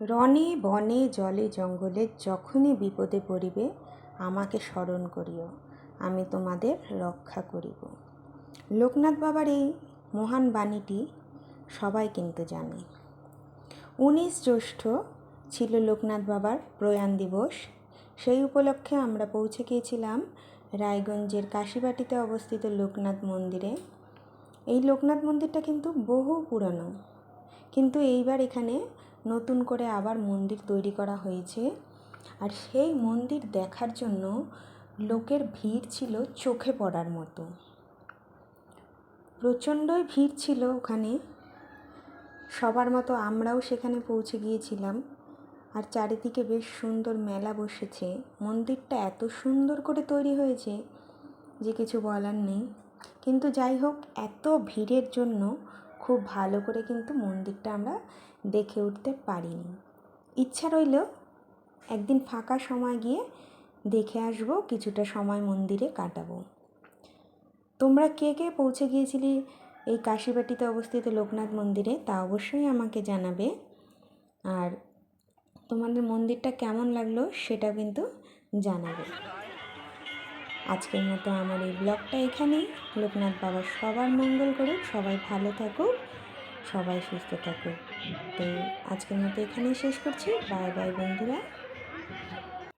রনে বনে জলে জঙ্গলে যখনই বিপদে পড়িবে, আমাকে স্মরণ করিও, আমি তোমাদের রক্ষা করিব। লোকনাথ বাবার এই মহান বাণীটি সবাই কিন্তু জানে। উনিশ জ্যৈষ্ঠ ছিল লোকনাথ বাবার প্রয়াণ দিবস। সেই উপলক্ষে আমরা পৌঁছে গিয়েছিলাম রায়গঞ্জের কাশিবাটিতে অবস্থিত লোকনাথ মন্দিরে। এই লোকনাথ মন্দিরটা কিন্তু বহু পুরানো। কিন্তু এইবার এখানে নতুন করে আবার মন্দির তৈরি করা হয়েছে। আর সেই মন্দির দেখার জন্য লোকের ভিড় ছিল চোখে পড়ার মতো। প্রচণ্ডই ভিড় ছিল ওখানে। সবার মতো আমরাও সেখানে পৌঁছে গিয়েছিলাম। আর চারিদিকে বেশ সুন্দর মেলা বসেছে। মন্দিরটা এত সুন্দর করে তৈরি হয়েছে যে কিছু বলার নেই। কিন্তু যাই হোক, এত ভিড়ের জন্য খুব ভালো করে কিন্তু মন্দিরটা আমরা দেখে উঠতে পারিনি। ইচ্ছা রইল একদিন ফাঁকা সময় গিয়ে দেখে আসব, কিছুটা সময় মন্দিরে কাটাবো। তোমরা কে কে পৌঁছে গিয়েছিলি এই কাশিবাটিতে অবস্থিত লোকনাথ মন্দিরে তা অবশ্যই আমাকে জানাবে। আর তোমাদের মন্দিরটা কেমন লাগল সেটা কিন্তু জানাবে। আজকের মতো আমার এই ব্লগটা এখানেই। লোকনাথ বাবা সবার মঙ্গল করুক, সবাই ভালো থাকুক, সবাই সুস্থ থাকুক। তো আজকের মতো এখানেই শেষ করছি। বাই বাই বন্ধুরা।